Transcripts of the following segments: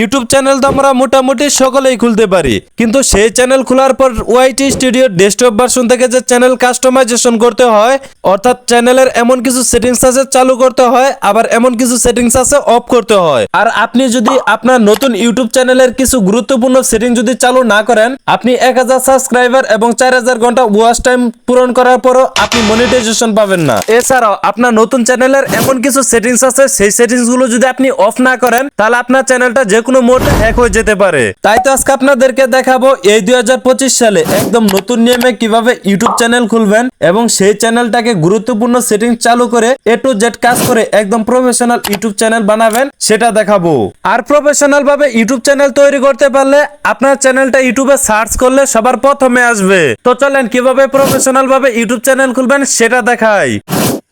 YouTube channel তো আমরা মোটামুটি সকলেই খুলতে পারি। কিন্তু সেই চ্যানেল খোলার পর ওয়াইটি স্টুডিও ডেস্কটপ ভার্সন থেকে যে চ্যানেল কাস্টমাইজেশন করতে হয়, অর্থাৎ চ্যানেলের এমন কিছু সেটিংস আছে চালু করতে হয়, আবার এমন কিছু সেটিংস আছে অফ করতে হয়। আর আপনি যদি আপনার নতুন ইউটিউব চ্যানেলের কিছু গুরুত্বপূর্ণ সেটিং যদি চালু না করেন, আপনি এক হাজার সাবস্ক্রাইবার এবং চার হাজার ঘণ্টা ওয়াচ টাইম পূরণ করার পরও আপনি মনিটাইজেশন পাবেন না। এছাড়াও আপনার নতুন চ্যানেলের এমন কিছু সেটিংস আছে, সেই সেটিংসগুলো যদি আপনি অফ না করেন, তাহলে আপনার চ্যানেলটা যে কোনো মোড়ে হ্যাক হয়ে যেতে পারে। তাই তো আজকে আপনাদেরকে দেখাবো এই দুই হাজার পঁচিশ সালে একদম নতুন নিয়মে কীভাবে ইউটিউব চ্যানেল খুলবেন এবং সেই চ্যানেলটাকে গুরুত্বপূর্ণ সেটিং চালু করে এ টু জেড কাজ করে একদম প্রফেশনাল ইউটিউব চ্যানেল বানাবেন, সেটা দেখাবো। আর প্রফেশনাল ভাবে ইউটিউব চ্যানেল তৈরি করতে পারলে আপনার চ্যানেলটা ইউটিউবে সার্চ করলে সবার প্রথমে আসবে। তো চলেন, কীভাবে প্রফেশনাল ভাবে ইউটিউব চ্যানেল খুলবেন, সেটা দেখাই।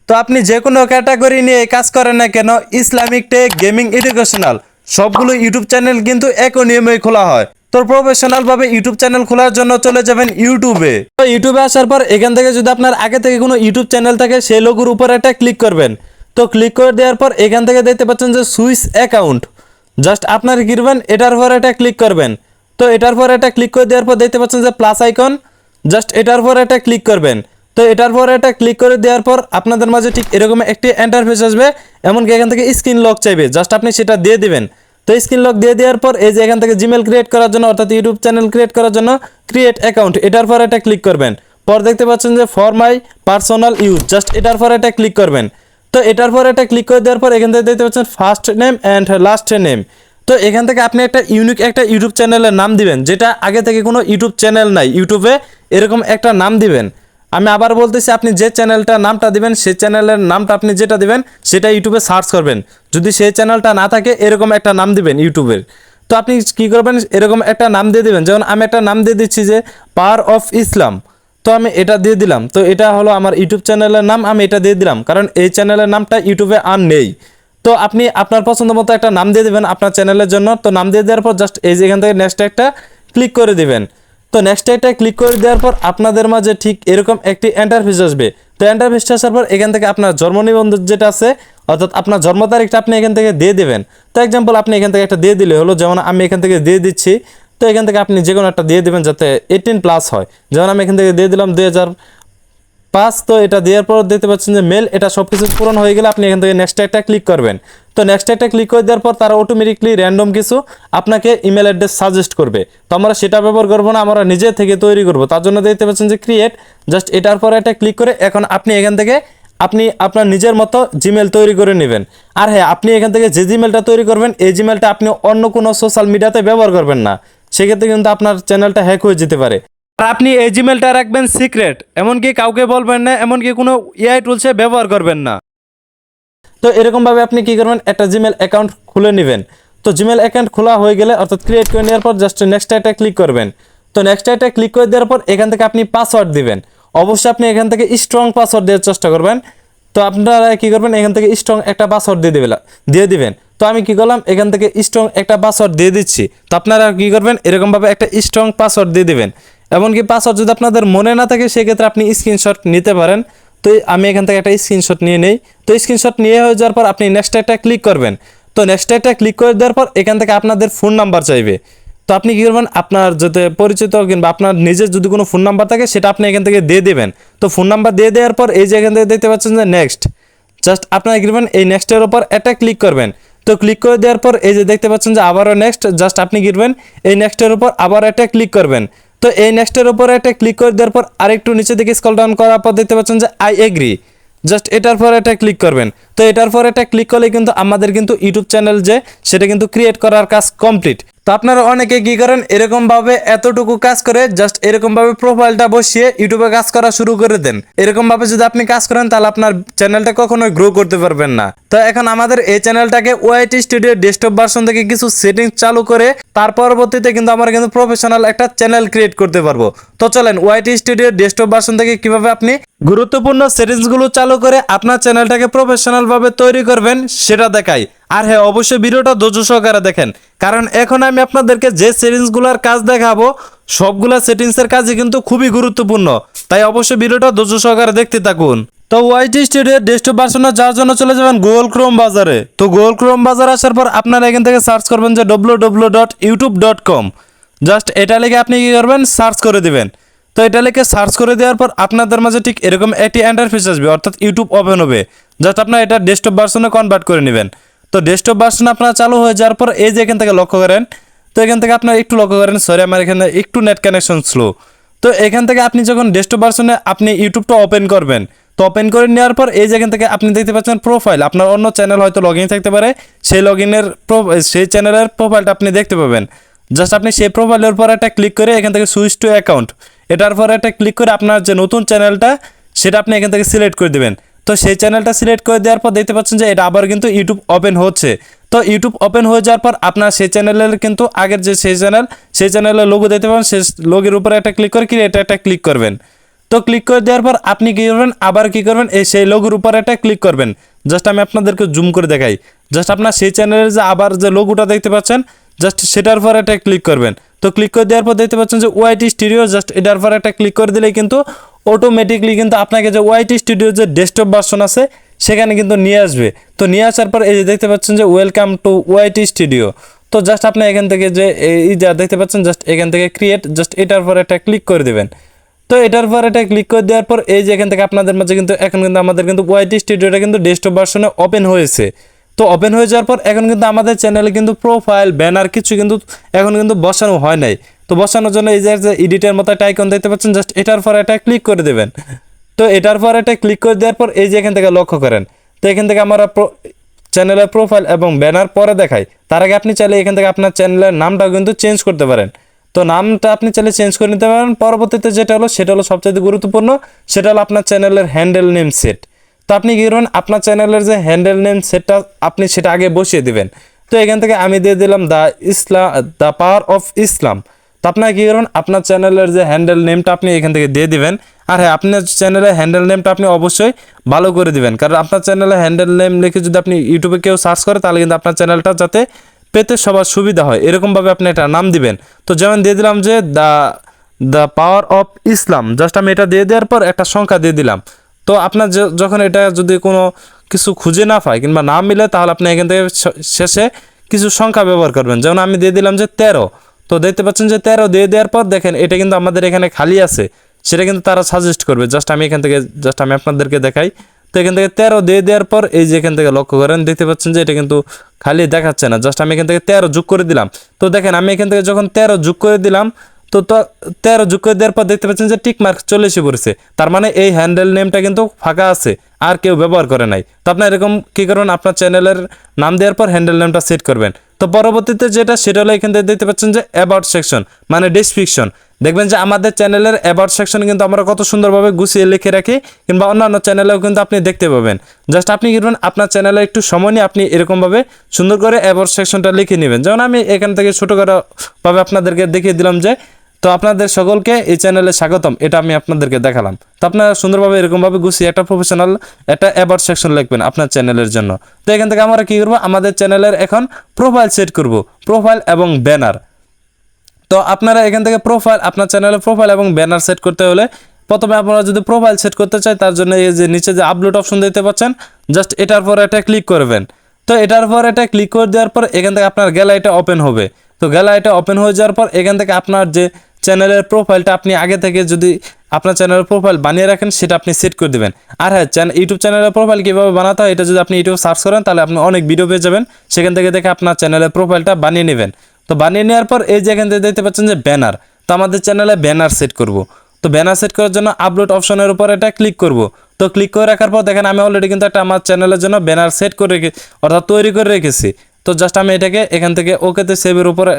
তো আপনি যে কোনো ক্যাটাগরি নিয়ে কাজ করেন না কেন, ইসলামিক টেক, গেমিং, এডুকেশনাল। সবগুলো ইউটিউব চ্যানেল কিন্তু একই নিয়মে খোলা হয়। তো প্রফেশনাল ভাবে ইউটিউব চ্যানেল খোলার জন্য চলে যাবেন ইউটিউবে। তো ইউটিউবে আসার পর এখান থেকে যদি আপনার আগে থেকে কোনো ইউটিউব চ্যানেল থাকে, সেই লোগোর উপর একটা ক্লিক করবেন। তো ক্লিক করে দেওয়ার পর এখান থেকে দেখতে পাচ্ছেন যে সুইচ অ্যাকাউন্ট জাস্ট আপনার গিরবেন, এটার পর এটা ক্লিক করবেন। তো এটার পর এটা ক্লিক করে দেওয়ার পর দেখতে পাচ্ছেন যে প্লাস আইকন জাস্ট এটার পর এটা ক্লিক করবেন। তো এটার পর এটা ক্লিক করে দেওয়ার পর আপনাদের মাঝে ঠিক এরকম একটি এন্টারফেস আসবে। এমনকি এখান থেকে স্ক্রিন লক চাইবে। জাস্ট আপনি সেটা দিয়ে দিবেন। তো স্ক্রিন লক দিয়ে দেওয়ার পর এই যে এখান থেকে জিমেল ক্রিয়েট করার জন্য, অর্থাৎ ইউটিউব চ্যানেল ক্রিয়েট করার জন্য ক্রিয়েট অ্যাকাউন্ট এটার পর এটা ক্লিক করবেন। পর দেখতে পাচ্ছেন যে for my personal use just এটার পর এটা ক্লিক করবেন। তো এটার পর এটা ক্লিক করে দেওয়ার পর এখান থেকে দেখতে পাচ্ছেন first name and last name তো এখান থেকে আপনি একটা ইউনিক একটা ইউটিউব চ্যানেলের নাম দিবেন, যেটা আগে থেকে কোনো ইউটিউব চ্যানেল নাই ইউটিউবে এরকম একটা নাম দিবেন। আমি আবার বলতেছি, আপনি যে চ্যানেলটা নামটা দিবেন, সেই চ্যানেলের নামটা আপনি যেটা দিবেন, সেটা ইউটিউবে সার্চ করবেন। যদি সেই চ্যানেলটা না থাকে, এরকম একটা নাম দিবেন ইউটিউবের। তো আপনি কি করবেন? এরকম একটা নাম দিয়ে দিবেন। যেমন আমি একটা নাম দিয়ে দিচ্ছি যে পাওয়ার অফ ইসলাম। তো আমি এটা দিয়ে দিলাম। তো এটা হলো আমার ইউটিউব চ্যানেলের নাম, আমি এটা দিয়ে দিলাম। কারণ এই চ্যানেলের নামটা ইউটিউবে আর নেই। তো আপনি আপনার পছন্দ মতো একটা নাম দিয়ে দেবেন আপনার চ্যানেলের জন্য। তো নাম দিয়ে দেওয়ার পর জাস্ট এই যে এখান থেকে নেক্সট একটা ক্লিক করে দিবেন। তো নেক্সট এটা ক্লিক করে দেওয়ার পর আপনাদের মাঝে ঠিক এরকম একটি এন্টারফেস আসবে। তো এন্টারফেসটা আসার পর এখান থেকে আপনার জন্ম নিবন্ধন যেটা আছে, অর্থাৎ আপনার জন্ম তারিখটা আপনি এখান থেকে দিয়ে দেবেন। তো এক্সাম্পল আপনি এখান থেকে একটা দিয়ে দিলে হলো, যেমন আমি এখান থেকে দিয়ে দিচ্ছি, তো এখান থেকে আপনি যে কোনো একটা দিয়ে দেবেন যাতে এইটিন প্লাস হয়। যেমন আমি এখান থেকে দিয়ে দিলাম দুই হাজার পাঁচ তো এটা দেওয়ার পর দেখতে পাচ্ছেন যে মেল এটা সব কিছু পূরণ হয়ে গেলে আপনি এখান থেকে নেক্সট একটা ক্লিক করবেন। তো নেক্সট একটা ক্লিক করে দেওয়ার পর তারা অটোমেটিকলি র্যান্ডম কিছু আপনাকে ইমেল অ্যাড্রেস সাজেস্ট করবে। তো আমরা সেটা ব্যবহার করব না, আমরা নিজে থেকে তৈরি করব। তার জন্য দেখতে পাচ্ছেন যে ক্রিয়েট জাস্ট এটার পর একটা ক্লিক করে এখন আপনি এখান থেকে আপনি আপনার নিজের মতো জিমেল তৈরি করে নেবেন। আর হ্যাঁ আপনি এখান থেকে যে জিমেলটা তৈরি করবেন, এই জিমেলটা আপনি অন্য কোনো সোশ্যাল মিডিয়াতে ব্যবহার করবেন না। সেক্ষেত্রে কিন্তু আপনার চ্যানেলটা হ্যাক হয়ে যেতে পারে। আর আপনি এই জিমেলটা রাখবেন সিক্রেট এমনকি কাউকে বলবেন না, এমনকি কোনো এআই টুলসে ব্যবহার করবেন না। তো এরকমভাবে আপনি কি করবেন? একটা জিমেল অ্যাকাউন্ট খুলে নেবেন। তো জিমেল অ্যাকাউন্ট খোলা হয়ে গেলে অর্থাৎ ক্রিয়েট করে নেওয়ার পর জাস্ট নেক্সট একটা ক্লিক করবেন। তো নেক্সট একটা ক্লিক করে দেওয়ার পর এখান থেকে আপনি পাসওয়ার্ড দিবেন। অবশ্যই আপনি এখান থেকে স্ট্রং পাসওয়ার্ড দেওয়ার চেষ্টা করবেন। তো আপনারা কি করবেন? এখান থেকে স্ট্রং একটা পাসওয়ার্ড দিয়ে দিবেন দিয়ে দিবেন। তো আমি কি করলাম? এখান থেকে স্ট্রং একটা পাসওয়ার্ড দিয়ে দিচ্ছি। তো আপনারা কি করবেন? এরকমভাবে একটা স্ট্রং পাসওয়ার্ড দিয়ে দিবেন। এমনকি পাসওয়ার্ড যদি আপনাদের মনে না থাকে, সেক্ষেত্রে আপনি স্ক্রিনশট নিতে পারেন। তো আমি এখান থেকে একটা স্ক্রিনশট নিয়ে নেই। তো স্ক্রিনশট নিয়ে হয়ে যাওয়ার পর আপনি নেক্সট একটা ক্লিক করবেন। তো নেক্সট একটা ক্লিক করে দেওয়ার পর এখান থেকে আপনাদের ফোন নাম্বার চাইবে। তো আপনি কী করবেন? আপনার যাতে পরিচিত কিংবা আপনার নিজের যদি কোনো ফোন নাম্বার থাকে, সেটা আপনি এখান থেকে দিয়ে দেবেন। তো ফোন নাম্বার দিয়ে দেওয়ার পর এই যে এখান থেকে দেখতে পাচ্ছেন যে নেক্সট জাস্ট আপনারা কি করবেন? এই নেক্সটের ওপর একটা ক্লিক করবেন। তো ক্লিক করে দেওয়ার পর এই যে দেখতে পাচ্ছেন যে আবারও নেক্সট জাস্ট আপনি কি করবেন? এই নেক্সটের উপর আবার একটা ক্লিক করবেন। তো এই নেক্সটের উপর একটা ক্লিক করে দেওয়ার পর আরেকটু নিচে দিকে স্কল ডাউন করার পর দেখতে পাচ্ছেন যে আই এগ্রি জাস্ট এটার পর এটা ক্লিক করবেন। তো এটার পর এটা ক্লিক করলে কিন্তু আমাদের কিন্তু ইউটিউব চ্যানেল যে, সেটা কিন্তু ক্রিয়েট করার কাজ কমপ্লিট তো আপনারা অনেকে কি করেন এরকম ভাবে এতটুকু কাজ করে জাস্ট এরকম ভাবে প্রোফাইলটা বসিয়ে ইউটিউবে কাজ করা শুরু করে দেন। এরকম ভাবে যদি আপনি কাজ করেন, তাহলে আপনার চ্যানেলটা কখনোই গ্রো করতে পারবেন না। তো এখন আমাদের এই চ্যানেলটাকে ওআইটি স্টুডিও ডেস্কটপ ভার্সন থেকে কিছু সেটিংস চালু করে, তার পরবর্তীতে কিন্তু আমরা কিন্তু প্রফেশনাল একটা চ্যানেল ক্রিয়েট করতে পারব। তো চলেন ওআইটি স্টুডিও ডেস্কটপ ভার্সন থেকে কীভাবে আপনি গুরুত্বপূর্ণ সেটিংসগুলো চালু করে আপনার চ্যানেলটাকে প্রফেশনাল ভাবে তৈরি করবেন, সেটা দেখাই। আর হ্যাঁ অবশ্যই ভিডিওটা ধৈর্য সহকারে দেখেন। কারণ এখন আমি আপনাদেরকে যে সেটিংসগুলোর কাজ দেখাবো, সবগুলা সেটিংসের কাজই কিন্তু খুবই গুরুত্বপূর্ণ। তাই অবশ্যই ভিডিওটা ধৈর্য সহকারে দেখতে থাকুন। তো ওয়াইটি স্টুডিও ডেস্কটপ ভার্সনে যাওয়ার জন্য চলে যাবেন গুগল ক্রোম বাজারে। তো গুগল ক্রোম বাজার আসার পর আপনারা এখান থেকে সার্চ করবেন যে W W dot YouTube dot com just এটা লিখে আপনি কি করবেন? সার্চ করে দিবেন। তো এটা লিখে সার্চ করে দেওয়ার পর আপনাদের মাঝে ঠিক এরকম একটি ইন্টারফেস আসবে, অর্থাৎ ইউটিউব ওপেন হবে। জাস্ট আপনার এটা ডেস্কটপ ভার্সনে কনভার্ট করে নেবেন। তো ডেস্কটপ ভার্সন আপনার চালু হয়ে যাওয়ার পর এই যে এখান থেকে লক্ষ্য করেন, তো এখান থেকে আপনার একটু লক্ষ্য করেন সরি আমার এখানে একটু নেট কানেকশন স্লো তো এখান থেকে আপনি যখন ডেস্কটপ ভার্সনে আপনি ইউটিউবটা ওপেন করবেন, তো ওপেন করে নেওয়ার পর এই যেখান থেকে আপনি দেখতে পাচ্ছেন প্রোফাইল আপনার অন্য চ্যানেল হয়তো লগ থাকতে পারে, সেই লগ ইনের সেই চ্যানেলের প্রোফাইলটা আপনি দেখতে পাবেন। জাস্ট আপনি সেই প্রোফাইলের উপর একটা ক্লিক করে এখান থেকে সুইচ টু অ্যাকাউন্ট এটার পর একটা ক্লিক করে আপনার যে নতুন চ্যানেলটা সেটা আপনি এখান থেকে সিলেক্ট করে দেবেন। তো সেই চ্যানেলটা সিলেক্ট করে দেওয়ার পর দেখতে পাচ্ছেন যে এটা আবার কিন্তু ইউটিউব ওপেন হচ্ছে। তো ইউটিউব ওপেন হয়ে যাওয়ার পর আপনার সেই চ্যানেলের কিন্তু আগের যে সেই চ্যানেল সেই চ্যানেলের লোগো দেখতে পাবেন, সেই লোগের উপরে একটা ক্লিক করে ক্রিয়েট একটা ক্লিক করবেন। তো ক্লিক করে দেওয়ার পর আপনি কী করবেন? আবার কী করবেন? এই সেই লোগোর উপর একটা ক্লিক করবেন। জাস্ট আমি আপনাদেরকে জুম করে দেখাই। জাস্ট আপনার সেই চ্যানেলের যে আবার যে লোগোটা দেখতে পাচ্ছেন জাস্ট সেটার পর একটা ক্লিক করবেন। তো ক্লিক করে দেওয়ার পর দেখতে পাচ্ছেন যে ওয়াইটি স্টুডিও জাস্ট এটার পর একটা ক্লিক করে দিলেই কিন্তু অটোমেটিকলি কিন্তু আপনাকে যে ওয়াইটি স্টুডিও যে ডেস্কটপ ভার্সন আছে, সেখানে কিন্তু নিয়ে আসবে। তো নিয়ে আসার পর এই যে দেখতে পাচ্ছেন যে ওয়েলকাম টু ওয়াইটি স্টুডিও তো জাস্ট আপনি এখান থেকে যে এই যা দেখতে পাচ্ছেন জাস্ট এখান থেকে ক্রিয়েট জাস্ট এটার পর একটা ক্লিক করে দেবেন। তো এটার পর এটা ক্লিক করে দেওয়ার পর এই যে এখান থেকে আপনাদের মাঝে কিন্তু এখন কিন্তু আমাদের কিন্তু ওয়াইটি স্টুডিওটা কিন্তু ডেস্কটপ ভার্সনে ওপেন হয়েছে। তো ওপেন হয়ে যাওয়ার পর এখন কিন্তু আমাদের চ্যানেলে কিন্তু প্রোফাইল ব্যানার কিছু কিন্তু এখন কিন্তু বসানো হয় নাই। তো বসানোর জন্য এই যে এডিটের মতো একটা আইকন দেখতে পাচ্ছেন জাস্ট এটার পর এটা ক্লিক করে দেবেন। তো এটার পর এটা ক্লিক করে দেওয়ার পর এই যে এখান থেকে লক্ষ্য করেন, তো এখান থেকে আমরা চ্যানেলের প্রোফাইল এবং ব্যানার পরে দেখাই। তার আগে আপনি চাইলে এখান থেকে আপনার চ্যানেলের নামটাও কিন্তু চেঞ্জ করতে পারেন। তো নামটা আপনি চাইলে চেঞ্জ করে নিতে পারেন। পরবর্তীতে যেটা হলো, সেটা হলো সবচেয়ে গুরুত্বপূর্ণ, সেটা হলো আপনার চ্যানেলের হ্যান্ডেল নেম সেট তো আপনি কী করবেন, আপনার চ্যানেলের যে হ্যান্ডেল নেম সেটটা আপনি সেটা আগে বসিয়ে দিবেন। তো এখান থেকে আমি দিয়ে দিলাম the Islam the power of Islam তো আপনার কী করবেন? আপনার চ্যানেলের যে হ্যান্ডেল নেমটা আপনি এখান থেকে দিয়ে দিবেন। আর হ্যাঁ আপনার চ্যানেলের হ্যান্ডেল নেমটা আপনি অবশ্যই ভালো করে দিবেন। কারণ আপনার চ্যানেলে হ্যান্ডেল নেম লিখে যদি আপনি ইউটিউবে কেউ সার্চ করে, তাহলে কিন্তু আপনার চ্যানেলটা যাতে পেতে সবার সুবিধা হয়। এরকমভাবে আপনি একটা নাম দিবেন। তো যেমন দিয়ে দিলাম যে the the power of Islam just আমি এটা দিয়ে দেওয়ার পর একটা সংখ্যা দিয়ে দিলাম। তো আপনার যখন এটা যদি কোনো কিছু খুঁজে না পায় কিংবা না মিলে, তাহলে আপনি এখান থেকে শেষে কিছু সংখ্যা ব্যবহার করবেন। যেমন আমি দিয়ে দিলাম যে তেরো। তো দেখতে পাচ্ছেন যে তেরো দিয়ে দেওয়ার পর দেখেন, এটা কিন্তু আমাদের এখানে খালি আছে। সেটা কিন্তু তারা সাজেস্ট করবে। জাস্ট আমি এখান থেকে জাস্ট আমি আপনাদেরকে দেখাই। তো এখান থেকে তেরো দিয়ে দেওয়ার পর এই যে এখান থেকে লক্ষ্য করেন, দেখতে পাচ্ছেন যে এটা কিন্তু খালি দেখাচ্ছে না। জাস্ট আমি এখান থেকে তেরো যোগ করে দিলাম। তো দেখেন, আমি এখান থেকে যখন তেরো যোগ করে দিলাম, তো তেরো যোগ করে দেওয়ার পর দেখতে পাচ্ছেন যে টিক মার্ক চলে এসে পড়েছে। তার মানে এই হ্যান্ডেল নেমটা কিন্তু ফাঁকা আছে। আর কেউ ব্যবহার করে নাই। তো আপনার এরকম কী করবেন? আপনার চ্যানেলের নাম দেওয়ার পর হ্যান্ডেল নেমটা সেট করবেন। তো পরবর্তীতে যেটা, সেটা হলো এখান থেকে দেখতে পাচ্ছেন যে অ্যাবাউট সেকশন মানে ডেসক্রিপশন দেখবেন যে আমাদের চ্যানেলের অ্যাবাউট সেকশন কিন্তু আমরা কত সুন্দরভাবে গুছিয়ে লিখে রাখি, কিংবা অন্যান্য চ্যানেলেও কিন্তু আপনি দেখতে পাবেন। জাস্ট আপনি কি করবেন? আপনার চ্যানেলে একটু সময় নিয়ে আপনি এরকমভাবে সুন্দর করে অ্যাবাউট সেকশনটা লিখে নেবেন। যেমন আমি এখান থেকে ছোটো করে ভাবে আপনাদেরকে দেখিয়ে দিলাম যে তো আপনাদের সকলকে এই চ্যানেলে স্বাগতম, এটা আমি আপনাদেরকে দেখালাম। তো আপনারা সুন্দরভাবে, এরকমভাবে গুছিয়ে একটা প্রফেশনাল একটা অ্যাবাউট সেকশন লিখবেন আপনার চ্যানেলের জন্য। তো এখান থেকে আমরা কী করব? আমাদের চ্যানেলের এখন প্রোফাইল সেট করব প্রোফাইল এবং ব্যানার তো আপনারা এখান থেকে প্রোফাইল আপনার চ্যানেলে প্রোফাইল এবং ব্যানার সেট করতে হলে প্রথমে আপনারা যদি প্রোফাইল সেট করতে চাই, তার জন্য এই যে নিচে যে আপলোড অপশন দিতে পাচ্ছেন জাস্ট এটার পর এটা ক্লিক করবেন। তো এটার পর এটা ক্লিক করে দেওয়ার পর এখান থেকে আপনার গ্যালারিটা ওপেন হবে। তো গ্যালারিটা ওপেন হয়ে যাওয়ার পর এখান থেকে আপনার যে চ্যানেলের প্রোফাইলটা আপনি আগে থেকে যদি আপনার চ্যানেলের প্রোফাইল বানিয়ে রাখেন, সেটা আপনি সেট করে দেবেন। আর হ্যাঁ চ্যানেল ইউটিউব চ্যানেলের প্রোফাইল কীভাবে বানাতে হয়, এটা যদি আপনি ইউটিউব সার্চ করেন, তাহলে আপনি অনেক ভিডিও পেয়ে যাবেন। সেখান থেকে দেখে আপনার চ্যানেলের প্রোফাইলটা বানিয়ে নেবেন। তো বানিয়ে নেওয়ার পর এই যে এখান থেকে দেখতে পাচ্ছেন যে ব্যানার তো আমাদের চ্যানেলে ব্যানার সেট করব। তো ব্যানার সেট করার জন্য আপলোড অপশনের উপর এটা ক্লিক করব। তো ক্লিক করে রাখার পর দেখেন, আমি অলরেডি কিন্তু একটা আমার চ্যানেলের জন্য ব্যানার সেট করে রেখে, অর্থাৎ তৈরি করে রেখেছি। তো জাস্ট আমি এটাকে এখান থেকে ওকেতে সেভের উপরে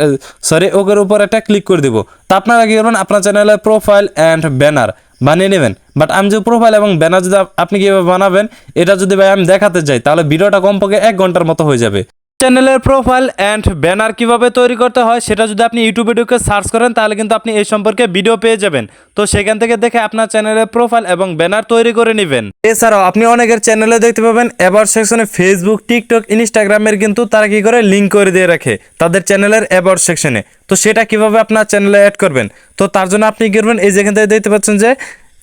সরি ওকের উপর একটা ক্লিক করে দিব। তো আপনারা কী করবেন? আপনার চ্যানেলের প্রোফাইল অ্যান্ড ব্যানার বানিয়ে নেবেন। বাট আমি যে প্রোফাইল এবং ব্যানার যদি আপনি কীভাবে বানাবেন, এটা যদি ভাই আমি দেখাতে চাই, তাহলে ভিডিওটা কমপক্ষে এক ঘণ্টার মতো হয়ে যাবে। চ্যানেলের প্রোফাইল অ্যান্ড ব্যানার কীভাবে তৈরি করতে হয় সেটা যদি আপনি ইউটিউবে ঢুকে সার্চ করেন, তাহলে কিন্তু আপনি এই সম্পর্কে ভিডিও পেয়ে যাবেন। তো সেখান থেকে দেখে আপনার চ্যানেলের প্রোফাইল এবং ব্যানার তৈরি করে নেবেন। এছাড়াও আপনি অনেকের চ্যানেলে দেখতে পাবেন অ্যাবাউট সেকশনে ফেসবুক টিকটক ইনস্টাগ্রামের কিন্তু তারা কি করে লিঙ্ক করে দিয়ে রাখে তাদের চ্যানেলের অ্যাবাউট সেকশনে তো সেটা কীভাবে আপনার চ্যানেলে অ্যাড করবেন? তো তার জন্য আপনি কি করবেন, এই যেখান থেকে দেখতে পাচ্ছেন যে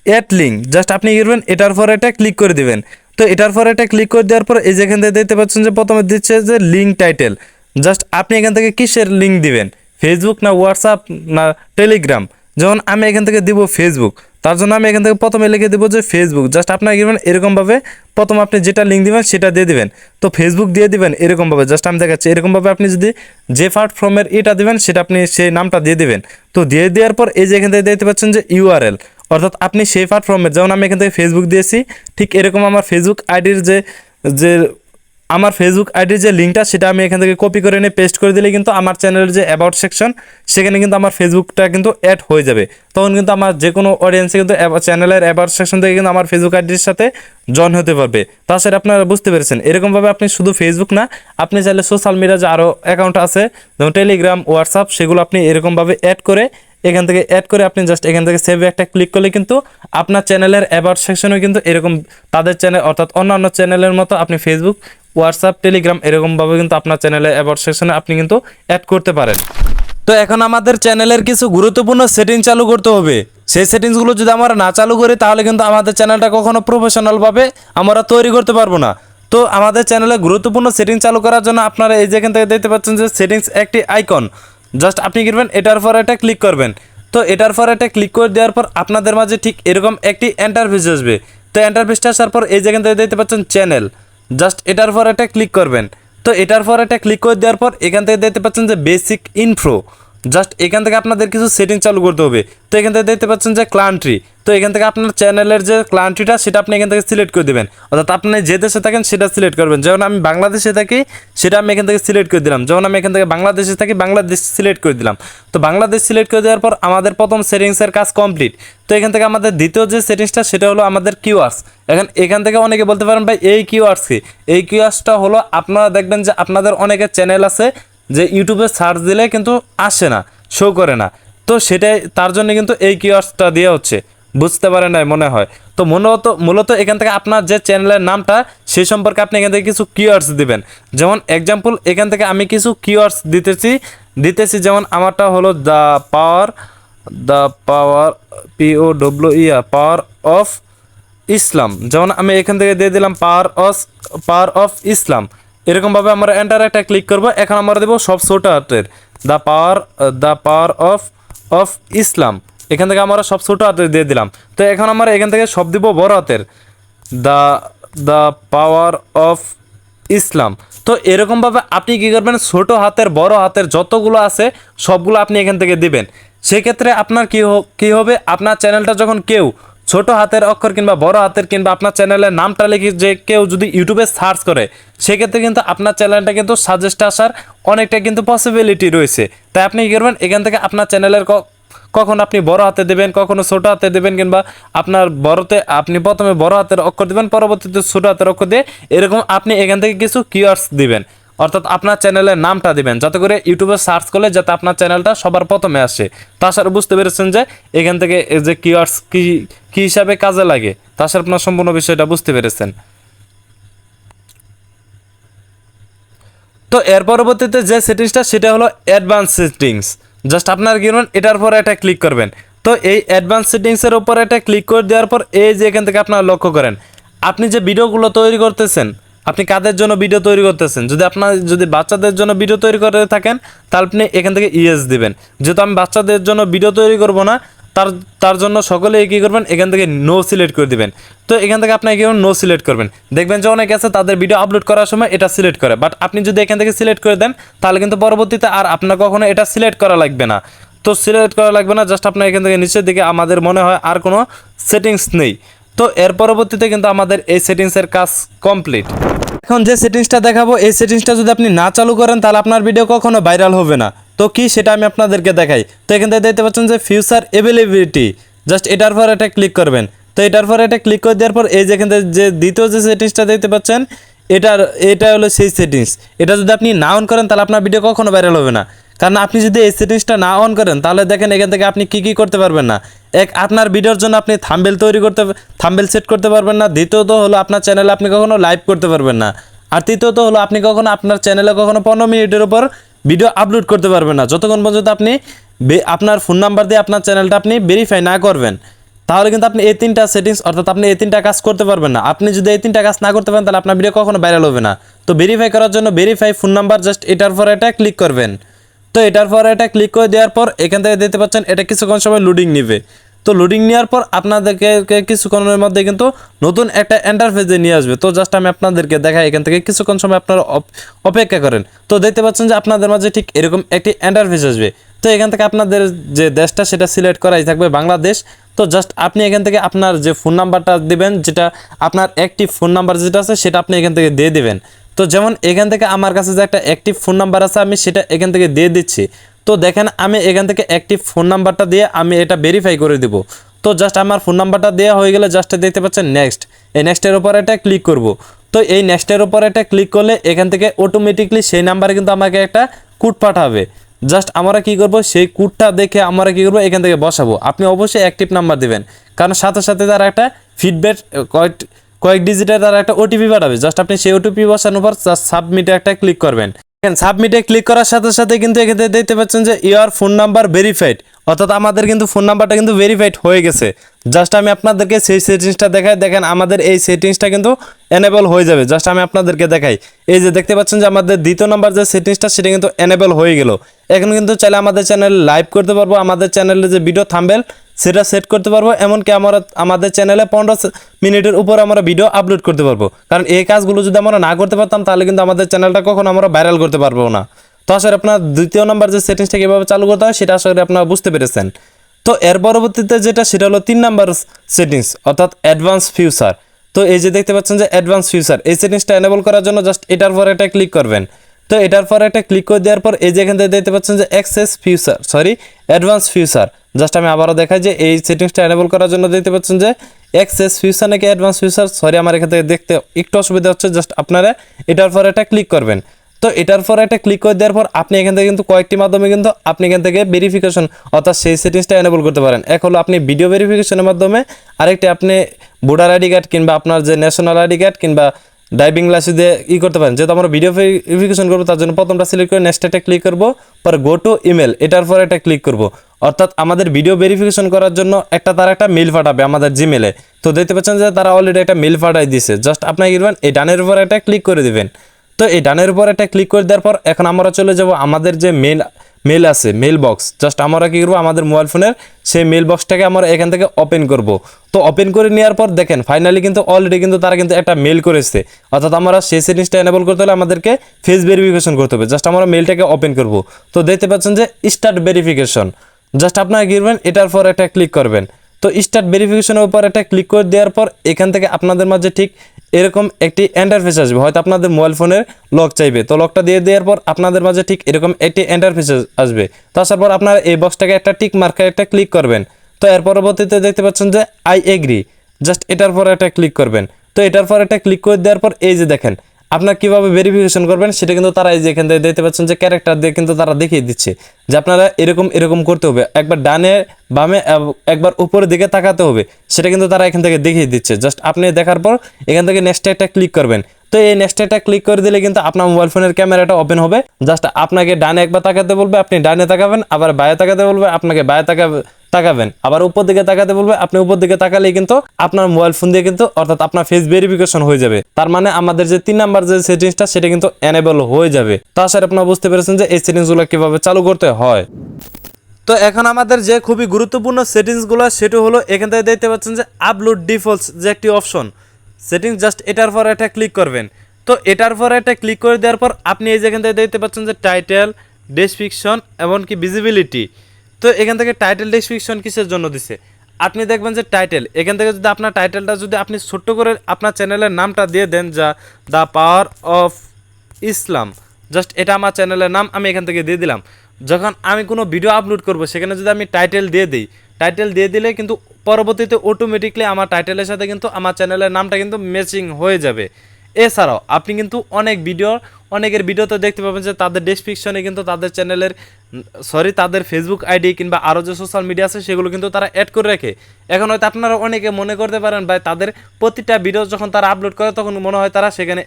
অ্যাড লিঙ্ক জাস্ট আপনি করবেন, এটার পর এটা ক্লিক করে দিবেন। তো এটার পর এটা ক্লিক করে দেওয়ার পর এই যেখান থেকে দেখতে পাচ্ছেন যে প্রথমে দিচ্ছে যে লিঙ্ক টাইটেল জাস্ট আপনি এখান থেকে কিসের লিঙ্ক দিবেন? ফেসবুক না হোয়াটসঅ্যাপ না টেলিগ্রাম যেমন আমি এখান থেকে দিব ফেসবুক তার জন্য আমি এখান থেকে প্রথমে লিখে দেবো যে ফেসবুক জাস্ট আপনার করবেন এরকমভাবে প্রথম আপনি যেটা লিঙ্ক দিবেন সেটা দিয়ে দিবেন। তো ফেসবুক দিয়ে দিবেন এরকমভাবে। জাস্ট আমি দেখাচ্ছি, এরকমভাবে আপনি যদি যে প্ল্যাটফর্মের এটা দিবেন, সেটা আপনি সেই নামটা দিয়ে দিবেন। তো দিয়ে দেওয়ার পর এই যে এখান থেকে দেখতে পাচ্ছেন যে ইউআরএল অর্থাৎ আপনি সেই প্ল্যাটফর্মের যেমন আমি এখান থেকে ফেসবুক দিয়েছি, ঠিক এরকম আমার ফেসবুক আইডির যে যে আমার ফেসবুক আইডির যে লিঙ্কটা সেটা আমি এখান থেকে কপি করে নিয়ে পেস্ট করে দিলে কিন্তু আমার চ্যানেলের যে অ্যাবাউট সেকশন সেখানে কিন্তু আমার ফেসবুকটা কিন্তু অ্যাড হয়ে যাবে। তখন কিন্তু আমার যে কোনো অডিয়েন্সে কিন্তু চ্যানেলের অ্যাবাউট সেকশন থেকে কিন্তু আমার ফেসবুক আইডির সাথে জয়েন হতে পারবে। তাছাড়া আপনারা বুঝতে পেরেছেন, এরকমভাবে আপনি শুধু ফেসবুক না, আপনি চাইলে সোশ্যাল মিডিয়া যে আরও অ্যাকাউন্ট আছে, যেমন টেলিগ্রাম হোয়াটসঅ্যাপ সেগুলো আপনি এরকমভাবে অ্যাড করে এখান থেকে অ্যাড করে আপনি জাস্ট এখান থেকে সেভে একটা ক্লিক করলে কিন্তু আপনার চ্যানেলের অ্যাবাউট সেকশনেও কিন্তু এরকম তাদের চ্যানেল অর্থাৎ অন্যান্য চ্যানেলের মতো আপনি ফেসবুক হোয়াটসঅ্যাপ টেলিগ্রাম এরকমভাবে কিন্তু আপনার চ্যানেলের অ্যাবাউট সেকশনে আপনি কিন্তু অ্যাড করতে পারেন। তো এখন আমাদের চ্যানেলের কিছু গুরুত্বপূর্ণ সেটিং চালু করতে হবে। সেই সেটিংসগুলো যদি আমরা না চালু করি, তাহলে কিন্তু আমাদের চ্যানেলটা কখনো প্রফেশনালভাবে আমরা তৈরি করতে পারব না। তো আমাদের চ্যানেলে গুরুত্বপূর্ণ সেটিং চালু করার জন্য আপনারা এই যেখান থেকে দেখতে পাচ্ছেন যে সেটিংস একটি আইকন জাস্ট আপনি কিনবেন এটার পর এটা ক্লিক করবেন। তো এটার পর এটা ক্লিক করে দেওয়ার পর আপনাদের মাঝে ঠিক এরকম একটি এন্টারফেস আসবে। তো এন্টারফেসটা আসার পর এই যেখান থেকে দেখতে পাচ্ছেন চ্যানেল জাস্ট এটার পর এটা ক্লিক করবেন। তো এটার পর এটা ক্লিক করে দেওয়ার পর এখান থেকে দেখতে পাচ্ছেন যে বেসিক ইনফ্রো জাস্ট এখান থেকে আপনাদের কিছু সেটিং চালু করতে হবে। তো এখান থেকে দেখতে পাচ্ছেন যে ক্লান্ট্রি তো এখান থেকে আপনার চ্যানেলের যে ক্লান্ট্রিটা সেটা আপনি এখান থেকে সিলেক্ট করে দেবেন। অর্থাৎ আপনি যে দেশে থাকেন, সেটা সিলেক্ট করবেন। যেমন আমি বাংলাদেশে থাকি, সেটা আমি এখান থেকে সিলেক্ট করে দিলাম। যেমন আমি এখান থেকে বাংলাদেশে থাকি, বাংলাদেশ সিলেক্ট করে দিলাম। তো বাংলাদেশ সিলেক্ট করে দেওয়ার পর আমাদের প্রথম সেটিংসের কাজ কমপ্লিট তো এখান থেকে আমাদের দ্বিতীয় যে সেটিংসটা সেটা হলো আমাদের কিওয়ার্স এখন এখান থেকে অনেকে বলতে পারেন, ভাই, এই কিওয়ার্স কি? এই কিওয়ার্সটা হলো, আপনারা দেখবেন যে আপনাদের অনেকের চ্যানেল আছে যে ইউটিউবে সার্চ দিলে কিন্তু আসে না শো করে না। তো সেটাই, তার জন্য কিন্তু এই কিওয়ার্ডসটা দেওয়া হচ্ছে। বুঝতে পারে না মনে হয়। তো মূলত মূলত এখান থেকে আপনার যে চ্যানেলের নামটা, সেই সম্পর্কে আপনি এখান থেকে কিছু কিওয়ার্ডস দিবেন। যেমন এক্সাম্পল এখান থেকে আমি কিছু কিওয়ার্ডস দিতেছি। দিতেছি যেমন আমারটা হলো the power the power P O W yeah power of Islam যেমন আমি এখান থেকে দিয়ে দিলাম পাওয়ার অফ পাওয়ার অফ ইসলাম এরকমভাবে আমরা এন্টার একটা ক্লিক করব। এখন আমরা দেবো সব হাতের। The power the power of of Islam এখান থেকে আমরা সব ছোট হাতের দিয়ে দিলাম। তো এখন আমরা এখান থেকে সব দিব বড় হাতের। The the power of Islam তো এরকমভাবে আপনি কী করবেন? ছোট হাতের, বড় হাতের যতগুলো আছে, সবগুলো আপনি এখান থেকে দিবেন। সেক্ষেত্রে আপনার কী কী হবে? আপনার চ্যানেলটা যখন কেউ ছোট হাতের অক্ষর কিংবা বড় হাতের কিংবা আপনার চ্যানেলের নামটা লিখে যে কেউ যদি ইউটিউবে সার্চ করে, সেক্ষেত্রে কিন্তু আপনার চ্যানেলটা কিন্তু সাজেস্ট আসার অনেকটা কিন্তু পসিবিলিটি রয়েছে। তাই আপনি কী করবেন? এখান থেকে আপনার চ্যানেলের কখন আপনি বড় হাতে দেবেন, কখনো ছোট হাতে দেবেন কিংবা আপনার বড়তে, আপনি প্রথমে বড় হাতের অক্ষর দেবেন, পরবর্তীতে ছোট হাতের অক্ষর দিয়ে এরকম আপনি এখান থেকে কিছু কিওয়ার্ডস দিবেন। অর্থাৎ আপনার চ্যানেলের নামটা দিবেন। যাতে করে ইউটিউবে সার্চ করলে যাতে আপনার চ্যানেলটা সবার প্রথমে আসে। তাছাড়া বুঝতে পেরেছেন যে এখান থেকে যে কিওয়ার্ডস কি, কী হিসাবে কাজে লাগে তাছাড়া আপনার সম্পূর্ণ বিষয়টা বুঝতে পেরেছেন। তো এর পরবর্তীতে যে সেটিংসটা সেটা হলো অ্যাডভান্স সেটিংস জাস্ট আপনার কি করবেন, এটার পর এটা ক্লিক করবেন। তো এই অ্যাডভান্স সেটিংসের উপর এটা ক্লিক করে দেওয়ার পর, এই যে এখান থেকে আপনারা লক্ষ্য করেন, আপনি যে ভিডিওগুলো তৈরি করতেছেন আপনি কাদের জন্য ভিডিও তৈরি করতেছেন? যদি আপনার, যদি বাচ্চাদের জন্য ভিডিও তৈরি করে থাকেন, তাহলে আপনি এখান থেকে ইয়েস দিবেন। যেহেতু আমি বাচ্চাদের জন্য ভিডিও তৈরি করব না, তার তার জন্য সকলেই কী করবেন? এখান থেকে নো সিলেক্ট করে দিবেন। তো এখান থেকে আপনি কি নো সিলেক্ট করবেন। দেখবেন যে অনেকে আছে, তাদের ভিডিও আপলোড করার সময় এটা সিলেক্ট করে। বাট আপনি যদি এখান থেকে সিলেক্ট করে দেন, তাহলে কিন্তু পরবর্তীতে আর আপনার কখনো এটা সিলেক্ট করা লাগবে না। তো সিলেক্ট করা লাগবে না জাস্ট আপনার এখান থেকে নিচের দিকে আমাদের মনে হয় আর কোনো সেটিংস নেই। তো এর পরবর্তীতে কিন্তু আমাদের এই সেটিংসের কাজ কমপ্লিট এখন যে সেটিংসটা দেখাবো, এই সেটিংসটা যদি আপনি না চালু করেন, তাহলে আপনার ভিডিও কখনো ভাইরাল হবে না। তো কি সেটা আমি আপনাদেরকে দেখাই। তো এখান থেকে দেখতে পাচ্ছেন যে ফিউচার এভেলেবিলিটি জাস্ট এটার পর এটা ক্লিক করবেন। তো এটার পর এটা ক্লিক করে দেওয়ার পর, এই যে এখান থেকে যে দ্বিতীয় যে সেটিংসটা দেখতে পাচ্ছেন এটার, এটা হলো সেই সেটিংস এটা যদি আপনি না অন করেন, তাহলে আপনার ভিডিও কখনো ভাইরাল হবে না। কারণ আপনি যদি এই সেটিংসটা না অন করেন, তাহলে দেখেন এখান থেকে আপনি কি কি করতে পারবেন না। এক, আপনার ভিডিওর জন্য আপনি থাম্বেল তৈরি করতে থাম্বেল সেট করতে পারবেন না। দ্বিতীয়ত হলো আপনার চ্যানেলে আপনি কখনো লাইভ করতে পারবেন না। আর তৃতীয়ত হলো আপনি কখনো আপনার চ্যানেলে কখনো পনেরো মিনিটের উপর ভিডিও আপলোড করতে পারবেন না। যতক্ষণ পর্যন্ত আপনি আপনার ফোন নাম্বার দিয়ে আপনার চ্যানেলটা আপনি ভেরিফাই না করবেন। তাহলে কিন্তু আপনি এই তিনটা সেটিংস অর্থাৎ আপনি এই তিনটা কাজ করতে পারবেন না। আপনি যদি এই তিনটা কাজ না করতে পারেন, তাহলে আপনার ভিডিও কখনো ভাইরাল হবে না। তো ভেরিফাই করার জন্য ভেরিফাই ফোন নাম্বার জাস্ট এটার পর এটা ক্লিক করবেন। তো এটার পর এটা ক্লিক করে দেওয়ার পর, এখান থেকে দেখতে পাচ্ছেন, এটা কিছুক্ষণ সময় লোডিং নেবে। তো লোডিং নেওয়ার পর আপনাদেরকে কিছুক্ষণের মধ্যে কিন্তু নতুন একটা এন্টারফেসে নিয়ে আসবে। তো জাস্ট আমি আপনাদেরকে দেখাই, এখান থেকে কিছুক্ষণ সময় আপনারা অপ- অপেক্ষা করেন। তো দেখতে পাচ্ছেন যে আপনাদের মাঝে ঠিক এরকম একটি এন্টারফেস আসবে। তো এখান থেকে আপনাদের যে দেশটা সেটা সিলেক্ট করাই থাকবে বাংলাদেশ। তো জাস্ট আপনি এখান থেকে আপনার যে ফোন নাম্বারটা দিবেন, যেটা আপনার অ্যাক্টিভ ফোন নাম্বার যেটা আছে, সেটা আপনি এখান থেকে দিয়ে দিবেন। তো যেমন এখান থেকে আমার কাছে যে একটা অ্যাক্টিভ ফোন নাম্বার আছে, আমি সেটা এখান থেকে দিয়ে দিচ্ছি। তো দেখেন, আমি এখান থেকে অ্যাক্টিভ ফোন নাম্বারটা দিয়ে আমি এটা ভেরিফাই করে দিব। তো জাস্ট আমার ফোন নাম্বারটা দেওয়া হয়ে গেলে জাস্ট দেখতে পাচ্ছেন নেক্সট এই নেক্সটের উপর এটা ক্লিক করব। তো এই নেক্সটের উপর এটা ক্লিক করলে এখান থেকে অটোমেটিকলি সেই নাম্বারে কিন্তু আমাকে একটা কোড পাঠাবে। জাস্ট আমরা কি করব? সেই কুটটা দেখে আমরা কি করব? এখান থেকে বসাবো। আপনি অবশ্যই অ্যাক্টিভ নাম্বার দেবেন। কারণ সাথে সাথে তার একটা ফিডব্যাক কয়েক কয়েক ডিজিটের তারা একটা ওটিপি পাঠাবে। জাস্ট আপনি সেই ওটিপি বসানোর পর সাবমিটে একটা ক্লিক করবেন। সাবমিটে ক্লিক করার সাথে সাথে কিন্তু এক্ষেত্রে দেখতে পাচ্ছেন যে ইউর ফোন নাম্বার ভেরিফাইড অর্থাৎ আমাদের কিন্তু ফোন নাম্বারটা কিন্তু ভেরিফাইড হয়ে গেছে। জাস্ট আমি আপনাদেরকে সেই সেটিংসটা দেখাই। দেখেন, আমাদের এই সেটিংসটা কিন্তু এনেবল হয়ে যাবে। জাস্ট আমি আপনাদেরকে দেখাই। এই যে দেখতে পাচ্ছেন যে আমাদের দ্বিতীয় নাম্বার যে সেটিংসটা সেটা কিন্তু এনেবল হয়ে গেল। এখন কিন্তু চাইলে আমাদের চ্যানেল লাইভ করতে পারব। আমাদের চ্যানেলে যে ভিডিও থাম্বেল সেটা সেট করতে পারব, এমনকি আমরা, আমাদের চ্যানেলে পনেরো মিনিটের উপর আমরা ভিডিও আপলোড করতে পারব। কারণ এই কাজগুলো যদি আমরা না করতে পারতাম, তাহলে কিন্তু আমাদের চ্যানেলটা কখনো আমরা ভাইরাল করতে পারব না। তো আসলে আপনার দ্বিতীয় নাম্বার যে সেটিংসটা কীভাবে চালু করতে হয়, সেটা আসলে আপনারা বুঝতে পেরেছেন। তো এর পরবর্তীতে যেটা, সেটা হলো তিন নাম্বার সেটিংস অর্থাৎ অ্যাডভান্স ফিউচার তো এই যে দেখতে পাচ্ছেন যে অ্যাডভান্স ফিউচার এই সেটিংসটা এনেবল করার জন্য জাস্ট এটার পর এটা ক্লিক করবেন। তো এটার পর একটা ক্লিক করে দেওয়ার পর এই যে এখান থেকে দেখতে পাচ্ছেন যে access feature sorry advance feature just আমি আবারও দেখাই যে এই সেটিংসটা এনেবল করার জন্য দেখতে পাচ্ছেন যে অ্যাক্সেস ফিউচার নাকি অ্যাডভান্স ফিউচার সরি আমার এখান থেকে দেখতে একটু অসুবিধা হচ্ছে জাস্ট আপনারা এটার পর একটা ক্লিক করবেন। তো এটার পর একটা ক্লিক করে দেওয়ার পর আপনি এখান থেকে কিন্তু কয়েকটি মাধ্যমে কিন্তু আপনি এখান থেকে ভেরিফিকেশন অর্থাৎ সেই সেটিংসটা এনেবল করতে পারেন। এক হলো আপনি ভিডিও ভেরিফিকেশনের মাধ্যমে, আরেকটি আপনি ভোটার আইডি কার্ড কিংবা আপনার যে ন্যাশনাল আইডি কার্ড কিংবা ড্রাইভিং লাইসেন্স দিয়ে ই করতে পারেন, যেহেতু আমরা ভিডিও ভেরিফিকেশন করব, তার জন্য প্রথমটা সিলেক্ট করে নেক্সট একটা ক্লিক করব, পর গো টু ইমেল এটার পর একটা ক্লিক করব। অর্থাৎ আমাদের ভিডিও ভেরিফিকেশন করার জন্য একটা তারা একটা মেল পাঠাবে আমাদের জিমেলে তো দেখতে পাচ্ছেন যে তারা অলরেডি একটা মেল পাঠাই দিয়েছে জাস্ট আপনাকে করবেন, এই ডানের উপর একটা ক্লিক করে দিবেন। তো এই ডানের উপর একটা ক্লিক করে দেওয়ার পর এখন আমরা চলে যাব আমাদের যে মেল মেল আছে মেল বক্স জাস্ট আমরা কি করব? আমাদের মোবাইল ফোনের সেই মেল বক্সটাকে আমরা এখান থেকে ওপেন করব। তো ওপেন করে নেওয়ার পর দেখেন ফাইনালি কিন্তু অলরেডি কিন্তু তারা কিন্তু একটা মেল করেছে। অর্থাৎ আমরা সেই সেটিংসটা এনেবল করতে হলে আমাদেরকে ফেস ভেরিফিকেশন করতে হবে। জাস্ট আমরা মেলটাকে ওপেন করব। তো দেখতে পাচ্ছেন যে স্টার্ট ভেরিফিকেশন জাস্ট আপনারা কি করবেন? এটার পর একটা ক্লিক করবেন। তো স্টার্ট ভেরিফিকেশনের উপর একটা ক্লিক করে দেওয়ার পর এখান থেকে আপনাদের মাঝে ঠিক এরকম একটি এন্টারফেস আসবে। হয়তো আপনাদের মোবাইল ফোনের লক চাইবে। তো লকটা দিয়ে দেওয়ার পর আপনাদের মাঝে ঠিক এরকম একটি এন্টারফেস আসবে। তো আসার পর আপনারা এই বক্সটাকে একটা টিক মার্কার একটা ক্লিক করবেন। তো এর পরবর্তীতে দেখতে পাচ্ছেন যে আই এগ্রি জাস্ট এটার পর একটা ক্লিক করবেন। তো এটার পর একটা ক্লিক করে দেওয়ার পর এই যে দেখেন আপনার কীভাবে ভেরিফিকেশন করবেন, সেটা কিন্তু তারা এই যে এখান থেকে দেখতে পাচ্ছেন যে ক্যারেক্টার দিয়ে কিন্তু তারা দেখিয়ে দিচ্ছে। যে আপনারা এরকম এরকম করতে হবে। একবার ডানে, বামে একবার উপরের দিকে তাকাতে হবে। সেটা কিন্তু তারা এখান থেকে দেখিয়ে দিচ্ছে। জাস্ট আপনি দেখার পর এখান থেকে নেক্সট একটা ক্লিক করবেন। তো এই নেক্সট একটা ক্লিক করে দিলে কিন্তু আপনার মোবাইল ফোনের ক্যামেরাটা ওপেন হবে। জাস্ট আপনাকে ডানে একবার তাকাতে বলবে, আপনি ডানে তাকাবেন, আবার বায়ে তাকাতে বলবে, আপনাকে বায়ে তাকাবে তাকাবেন। আবার উপর দিকে তাকাতে বলবে, আপনি উপর দিকে তাকালেই কিন্তু আপনার মোবাইল ফোন দিয়ে কিন্তু অর্থাৎ আপনার ফেস ভেরিফিকেশন হয়ে যাবে। তার মানে আমাদের যে তিন নাম্বার যে সেটিংসটা সেটা কিন্তু এনেবল হয়ে যাবে। তাছাড়া আপনারা বুঝতে পেরেছেন যে এই সেটিংসগুলো কীভাবে চালু করতে হয়। তো এখন আমাদের যে খুবই গুরুত্বপূর্ণ সেটিংসগুলো সেটি হলো এখান থেকে দেখতে পাচ্ছেন যে আপলোড ডিফল্টস যে একটি অপশন সেটিংস জাস্ট এটার পর এটা ক্লিক করবেন। তো এটার পর এটা ক্লিক করে দেওয়ার পর আপনি এই যেখান থেকে দেখতে পাচ্ছেন যে টাইটেল ডেসক্রিপশন এমনকি ভিজিবিলিটি তো এখান থেকে টাইটেল ডেসক্রিপশন কিসের জন্য দিছে? আপনি দেখবেন যে টাইটেল এখান থেকে যদি আপনার টাইটেলটা যদি আপনি ছোট্ট করে আপনার চ্যানেলের নামটা দিয়ে দেন যা the power of Islam just এটা আমার চ্যানেলের নাম, আমি এখান থেকে দিয়ে দিলাম। যখন আমি কোনো ভিডিও আপলোড করব, সেখানে যদি আমি টাইটেল দিয়ে দিই টাইটেল দিয়ে দিলে কিন্তু পরবর্তীতে অটোমেটিকলি আমার টাইটেলের সাথে কিন্তু আমার চ্যানেলের নামটা কিন্তু ম্যাচিং হয়ে যাবে। এছাড়াও আপনি কিন্তু অনেক ভিডিও অনেকের ভিডিওতে দেখতে পাবেন যে তাদের ডেসক্রিপশনে কিন্তু তাদের চ্যানেলের সরি তাদের ফেসবুক আইডি কিংবা আরও যে সোশ্যাল মিডিয়া আছে সেগুলো কিন্তু তারা অ্যাড করে রাখে। এখন হয়তো আপনারা অনেকে মনে করতে পারেন, ভাই, তাদের প্রতিটা ভিডিও যখন তারা আপলোড করে, তখন মনে হয় তারা সেখানে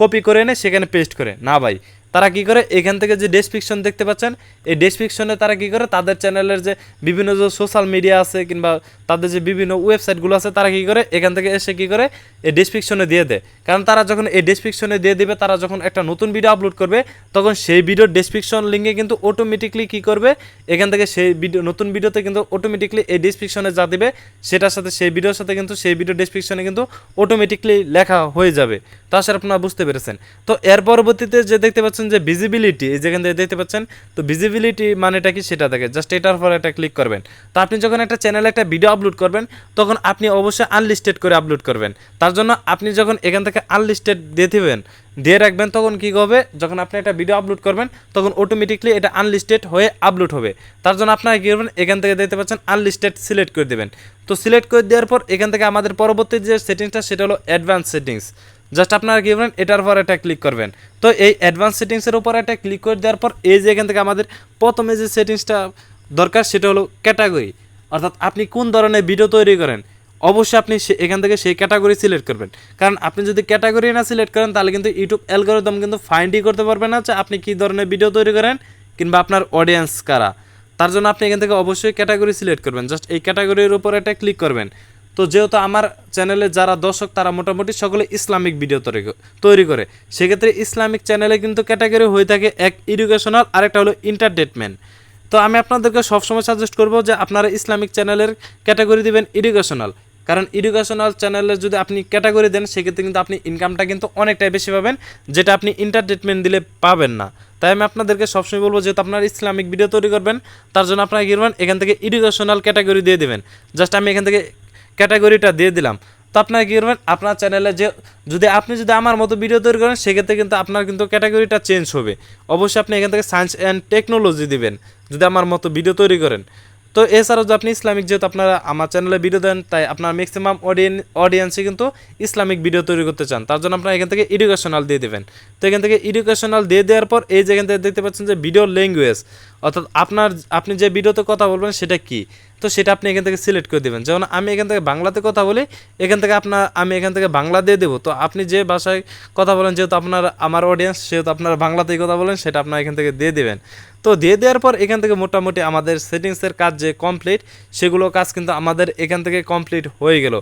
কপি করে এনে সেখানে পেস্ট করে। না, ভাই তারা কি করে? এখান থেকে যে ডেসক্রিপশন দেখতে পাচ্ছেন, এই ডেসক্রিপশনে তারা কি করে? তাদের চ্যানেলের যে বিভিন্ন যে সোশ্যাল মিডিয়া আছে কিংবা তাদের যে বিভিন্ন ওয়েবসাইটগুলো আছে, তারা কি করে? এখান থেকে এসে কি করে? এই ডেসক্রিপশনে দিয়ে দেয়। কারণ তারা যখন এই ডেসক্রিপশনে দিয়ে দেবে, তারা যখন একটা নতুন ভিডিও আপলোড করবে, তখন সেই ভিডিওর ডেসক্রিপশন লিঙ্কে কিন্তু অটোমেটিকলি কি করবে? এখান থেকে সেই ভিডিও নতুন ভিডিওতে কিন্তু অটোমেটিকলি এই ডেসক্রিপশনে যা দেবে, সেটার সাথে সেই ভিডিওর সাথে কিন্তু সেই ভিডিও ডেসক্রিপশনে কিন্তু অটোমেটিকলি লেখা হয়ে যাবে। তা আসলে আপনারা বুঝতে পেরেছেন। তো এর পরবর্তীতে যে দেখতে পাচ্ছেন যে ভিজিবিলিটি এই যেখান থেকে দেখতে পাচ্ছেন, তো ভিজিবিলিটি মানেটা কি সেটা দেখে জাস্ট এটার পর একটা ক্লিক করবেন। তো আপনি যখন একটা চ্যানেলে একটা ভিডিও আপলোড করবেন, তখন আপনি অবশ্যই আনলিস্টেড করে আপলোড করবেন। তার জন্য আপনি যখন এখান থেকে আনলিস্টেড দিয়ে দিবেন, দিয়ে রাখবেন, তখন কী হবে, যখন আপনি একটা ভিডিও আপলোড করবেন, তখন অটোমেটিকলি এটা আনলিস্টেড হয়ে আপলোড হবে। তার জন্য আপনারা কী করবেন, এখান থেকে দেখতে পাচ্ছেন আনলিস্টেড সিলেক্ট করে দেবেন। তো সিলেক্ট করে দেওয়ার পর এখান থেকে আমাদের পরবর্তী যে সেটিংসটা সেটা হলো অ্যাডভান্স সেটিংস জাস্ট আপনারা কি করবেন? এটার পর একটা ক্লিক করবেন। তো এই অ্যাডভান্স সেটিংসের উপর একটা ক্লিক করে দেওয়ার পর এই যে এখান থেকে আমাদের প্রথমে যে সেটিংসটা দরকার সেটা হলো ক্যাটাগরি অর্থাৎ আপনি কোন ধরনের ভিডিও তৈরি করেন, অবশ্যই আপনি সে- এখান থেকে সেই ক্যাটাগরি সিলেক্ট করবেন। কারণ আপনি যদি ক্যাটাগরি না সিলেক্ট করেন, তাহলে কিন্তু ইউটিউব অ্যালগোরিদম কিন্তু ফাইন্ডই করতে পারবে না যে আপনি কী ধরনের ভিডিও তৈরি করেন কিংবা আপনার অডিয়েন্স কারা। তার জন্য আপনি এখান থেকে অবশ্যই ক্যাটাগরি সিলেক্ট করবেন। জাস্ট এই ক্যাটাগরির উপর একটা ক্লিক করবেন। তো যেহেতু আমার চ্যানেলে যারা দর্শক, তারা মোটামুটি সকলে ইসলামিক ভিডিও তৈরি করে। সেক্ষেত্রে ইসলামিক চ্যানেলে কিন্তু ক্যাটাগরি হয়ে থাকে এক এডুকেশনাল আরেকটা হলো এন্টারটেনমেন্ট তো আমি আপনাদেরকে সবসময় সাজেস্ট করব যে আপনারা ইসলামিক চ্যানেলের ক্যাটাগরি দিবেন এডুকেশনাল কারণ এডুকেশনাল চ্যানেলে যদি আপনি ক্যাটাগরি দেন, সেক্ষেত্রে কিন্তু আপনি ইনকামটা কিন্তু অনেকটাই বেশি পাবেন, যেটা আপনি এন্টারটেনমেন্ট দিলে পাবেন না। তাই আমি আপনাদেরকে সবসময় বলব যেহেতু আপনার ইসলামিক ভিডিও তৈরি করবেন, তার জন্য আপনারা কি করবেন? এখান থেকে এডুকেশনাল ক্যাটাগরি দিয়ে দেবেন। জাস্ট আমি এখান থেকে ক্যাটাগরিটা দিয়ে দিলাম। তো আপনারা কী করবেন? আপনার চ্যানেলে যে, যদি আপনি যদি আমার মতো ভিডিও তৈরি করেন, সেক্ষেত্রে কিন্তু আপনার কিন্তু ক্যাটাগরিটা চেঞ্জ হবে। অবশ্যই আপনি এখান থেকে সায়েন্স অ্যান্ড টেকনোলজি দিবেন, যদি আমার মতো ভিডিও তৈরি করেন। তো এছাড়াও যদি আপনি ইসলামিক যেহেতু আপনারা আমার চ্যানেলে ভিডিও দেন, তাই আপনার ম্যাক্সিমাম অডিয়েন্স অডিয়েন্সে কিন্তু ইসলামিক ভিডিও তৈরি করতে চান। তার জন্য আপনারা এখান থেকে এডুকেশনাল দিয়ে দেবেন। তো এখান থেকে এডুকেশনাল দিয়ে দেওয়ার পর, এই যে এখান থেকে দেখতে পাচ্ছেন যে ভিডিও ল্যাঙ্গুয়েজ অর্থাৎ আপনার, আপনি যে ভিডিওতে কথা বলবেন সেটা কি? তো সেটা আপনি এখান থেকে সিলেক্ট করে দেবেন। যেমন আমি এখান থেকে বাংলাতে কথা বলি, এখান থেকে আপনার, আমি এখান থেকে বাংলা দিয়ে দেবো। তো আপনি যে ভাষায় কথা বলেন, যেহেতু আপনার, আমার অডিয়েন্স সেহেতু আপনার বাংলাতেই কথা বলেন, সেটা আপনার এখান থেকে দিয়ে দেবেন। তো দিয়ে দেওয়ার পর এখান থেকে মোটামুটি আমাদের সেটিংসের কাজ যে কমপ্লিট সেগুলো কাজ কিন্তু আমাদের এখান থেকে কমপ্লিট হয়ে গেল।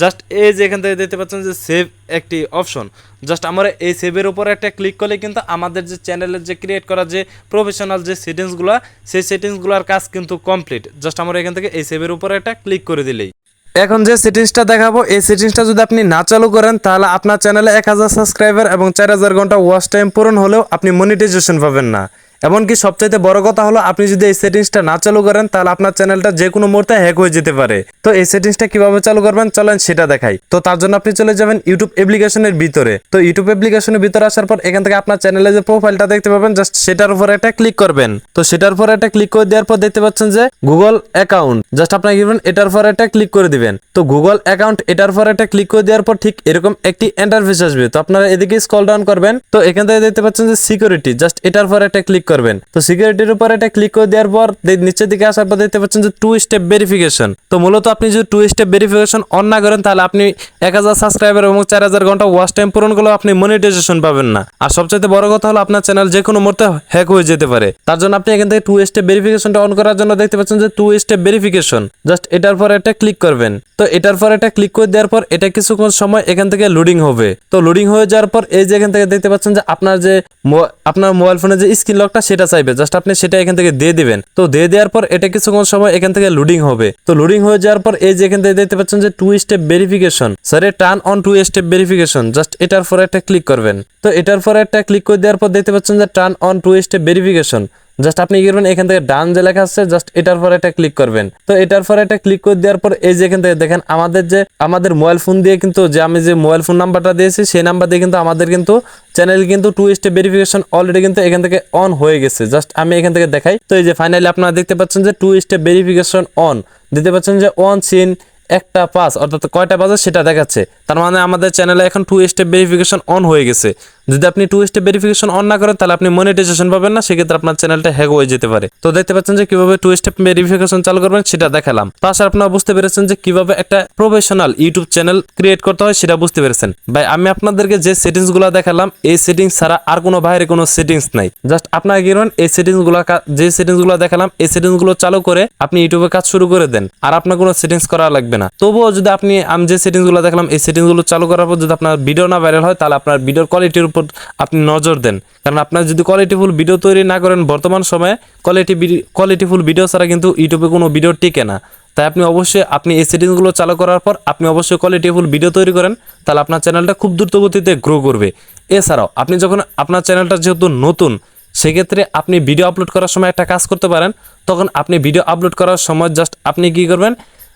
জাস্ট এই যে এখান থেকে দেখতে পাচ্ছেন যে সেভ একটি অপশন। জাস্ট আমরা এই সেভের উপর একটা ক্লিক করলে কিন্তু আমাদের যে চ্যানেলের যে ক্রিয়েট করা যে প্রফেশনাল যে সেটিংসগুলো সেই সেটিংসগুলোর কাজ কিন্তু কমপ্লিট জাস্ট আমরা এখান থেকে এই সেভের উপর একটা ক্লিক করে দিলেই। এখন যে সেটিংসটা দেখাবো, এই সেটিংসটা যদি আপনি না চালু করেন, তাহলে আপনার চ্যানেলে এক হাজার সাবস্ক্রাইবার এবং চার হাজার ঘণ্টা ওয়াচ টাইম পূরণ হলেও আপনি মনিটাইজেশন পাবেন না। এমনকি সবচাইতে বড় কথা হলো, আপনি যদি এই সেটিংসটা না চালু করেন, তাহলে আপনার চ্যানেলটা যে কোনো মুহূর্তে হ্যাক হয়ে যেতে পারে। তো এই সেটিংসটা কীভাবে চালু করবেন? চলেন সেটা দেখাই। তো তার জন্য আপনি চলে যাবেন ইউটিউব অ্যাপ্লিকেশনের ভিতরে। তো ইউটিউব অ্যাপ্লিকেশনের ভিতরে আসার পর এখান থেকে আপনার চ্যানেলে যে প্রোফাইলটা দেখতে পাবেন জাস্ট সেটার উপর একটা ক্লিক করবেন। তো সেটার উপর একটা ক্লিক করে দেওয়ার পর দেখতে পাচ্ছেন যে গুগল অ্যাকাউন্ট জাস্ট আপনাকে কি এটার পর একটা ক্লিক করে দিবেন। তো গুগল অ্যাকাউন্ট এটার পর একটা ক্লিক করে দেওয়ার পর ঠিক এরকম একটি ইন্টারফেস আসবে। তো আপনারা এদিকে স্ক্রল ডাউন করবেন। তো এখান থেকে দেখতে পাচ্ছেন যে সিকিউরিটি জাস্ট এটার পর একটা ক্লিক করবেন। তো সিকিউরিটির উপর এটা ক্লিক করে দেওয়ার পর নিচের দিকে আসার পর দেখতে পাচ্ছেন যে টু স্টেপ ভেরিফিকেশন তো মূলত আপনি যদি টু স্টেপ ভেরিফিকেশন অন না করেন, তাহলে আপনি এক হাজার সাবস্ক্রাইবার এবং চার হাজার ঘণ্টা ওয়াচ টাইম পূরণ করলেও আপনি মনিটাইজেশন পাবেন না। আর সবচাইতে বড় কথা হলো আপনার চ্যানেল যে কোনো মুহূর্তে হ্যাক হয়ে যেতে পারে। তার জন্য আপনি এখান থেকে টু স্টেপ ভেরিফিকেশনটা অন করার জন্য দেখতে পাচ্ছেন যে টু স্টেপ ভেরিফিকেশন জাস্ট এটার পর এটা ক্লিক করবেন। তো এটার পর এটা ক্লিক করে দেওয়ার পর এটা কিছুক্ষণ সময় এখান থেকে লোডিং হবে। তো লোডিং হয়ে যাওয়ার পর এই যে এখান থেকে দেখতে পাচ্ছেন যে আপনার যে আপনার মোবাইল ফোনে যে স্ক্রিন লকটা সেটা চাইবে জাস্ট আপনি সেটা এখান থেকে দিয়ে দিবেন। তো দিয়ে দেওয়ার পর এটা কিছুক্ষণ সময় এখান থেকে লোডিং হবে। তো লোডিং হয়ে যাওয়ার পর এই যে এখান থেকে দেখতে পাচ্ছেন যে two step verification sir turn on two step verification just এটার পর একটা ক্লিক করবেন। তো এটার পর একটা ক্লিক করে দেওয়ার পর দেখতে পাচ্ছেন যে turn on two step verification just আপনি কি করবেন এখান থেকে ডান যে লেখা আছে, জাস্ট এটার পর একটা ক্লিক করবেন। তো এটার পর একটা ক্লিক করে দেওয়ার পর এই যে এখান থেকে দেখেন, আমাদের যে, আমাদের মোবাইল ফোন দিয়ে কিন্তু যে আমি যে মোবাইল ফোন নাম্বারটা দিয়েছি, সেই নাম্বার দিয়ে কিন্তু আমাদের কিন্তু চ্যানেল কিন্তু টু স্টেপ ভেরিফিকেশন অলরেডি কিন্তু এখান থেকে অন হয়ে গেছে। জাস্ট আমি এখান থেকে দেখাই। তো এই যে ফাইনালি আপনারা দেখতে পাচ্ছেন যে টু স্টেপ ভেরিফিকেশন অন দিতে পাচ্ছেন যে অন সিন একটা পাস, অর্থাৎ কয়টা বাজে সেটা দেখাচ্ছে। তার মানে আমাদের চ্যানেলে এখন টু স্টেপ ভেরিফিকেশন অন হয়ে গেছে। যদি আপনি টু স্টেপ ভেরিফিকেশন অন না করেন, তাহলে আপনি মনিটাইজেশন পাবেন না, সেক্ষেত্রে আপনার চ্যানেলটা হ্যাক হয়ে যেতে পারে। তো দেখতে পাচ্ছেন যে কীভাবে টু স্টেপ ভেরিফিকেশন চালু করবেন, সেটা দেখালাম। তাছাড়া আপনারা বুঝতে পেরেছেন যে কীভাবে একটা প্রফেশনাল ইউটিউব চ্যানেল ক্রিয়েট করতে হয়, সেটা বুঝতে পেরেছেন। ভাই, আমি আপনাদেরকে যে সেটিংসগুলো দেখালাম, এই সেটিংস ছাড়া আর কোনো বাইরে কোনো সেটিংস নাই। জাস্ট আপনারা কি করবেন এই সেটিংসগুলো যে সেটিংসগুলো দেখালাম, এই সেটিংসগুলো চালু করে আপনি ইউটিউবে কাজ শুরু করে দেন। আর আপনার কোনো সেটিংস করা লাগবে না। তবুও যদি আপনি, আমি যে সেটিংসগুলো দেখলাম, এই সেটিংসগুলো চালু করার পর যদি আপনার ভিডিও না ভাইরাল হয়, তাহলে আপনার ভিডিওর কোয়ালিটির উপর আপনি নজর দেন। কারণ আপনার যদি কোয়ালিটিফুল ভিডিও তৈরি না করেন, বর্তমান সময়ে কোয়ালিটি কোয়ালিটিফুল ভিডিও ছাড়া কিন্তু ইউটিউবে কোনো ভিডিও টিকে না। তাই আপনি অবশ্যই, আপনি এই সেটিংসগুলো চালু করার পর আপনি অবশ্যই কোয়ালিটিফুল ভিডিও তৈরি করেন, তাহলে আপনার চ্যানেলটা খুব দ্রুত গতিতে গ্রো করবে। এছাড়াও, আপনি যখন আপনার চ্যানেলটা যেহেতু নতুন, সেক্ষেত্রে আপনি ভিডিও আপলোড করার সময় একটা কাজ করতে পারেন। তখন আপনি ভিডিও আপলোড করার সময় জাস্ট আপনি কি করবেন?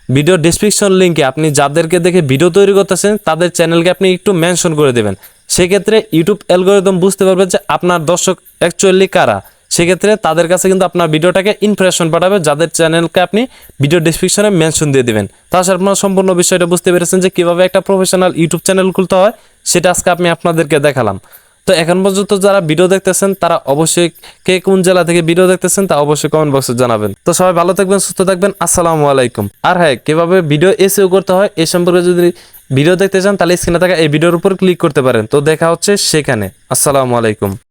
ভিডিও ডিসক্রিপশন লিঙ্কে আপনি যাদেরকে দেখে ভিডিও তৈরি করতেছেন, তাদের চ্যানেলকে আপনি একটু মেনশন করে দেবেন। সেক্ষেত্রে ইউটিউব অ্যালগোরিদম বুঝতে পারবে যে আপনার দর্শক অ্যাকচুয়ালি কারা। সেক্ষেত্রে তাদের কাছে কিন্তু আপনার ভিডিওটাকে ইমপ্রেশন পাঠাবে, যাদের চ্যানেলকে আপনি ভিডিও ডিসক্রিপশনে মেনশন দিয়ে দেবেন। তাছাড়া আপনার সম্পূর্ণ বিষয়টা বুঝতে পেরেছেন যে কীভাবে একটা প্রফেশনাল ইউটিউব চ্যানেল খুলতে হয়, সেটা আজকে আমি আপনাদেরকে দেখালাম। তো এখন পর্যন্ত যারা ভিডিও দেখতেছেন, তারা অবশ্যই কে কোন জেলা থেকে ভিডিও দেখতেছেন, তা অবশ্যই কমেন্ট বক্সে জানাবেন। তো সবাই ভালো থাকবেন, সুস্থ থাকবেন, আসসালামু আলাইকুম। আর হ্যাঁ কীভাবে ভিডিও এসেও করতে হয়, এ সম্পর্কে যদি ভিডিও দেখতে চান তাহলে স্ক্রিনে থাকা এই ভিডিওর উপর ক্লিক করতে পারেন। তো দেখা হচ্ছে সেখানে। আসসালামু আলাইকুম।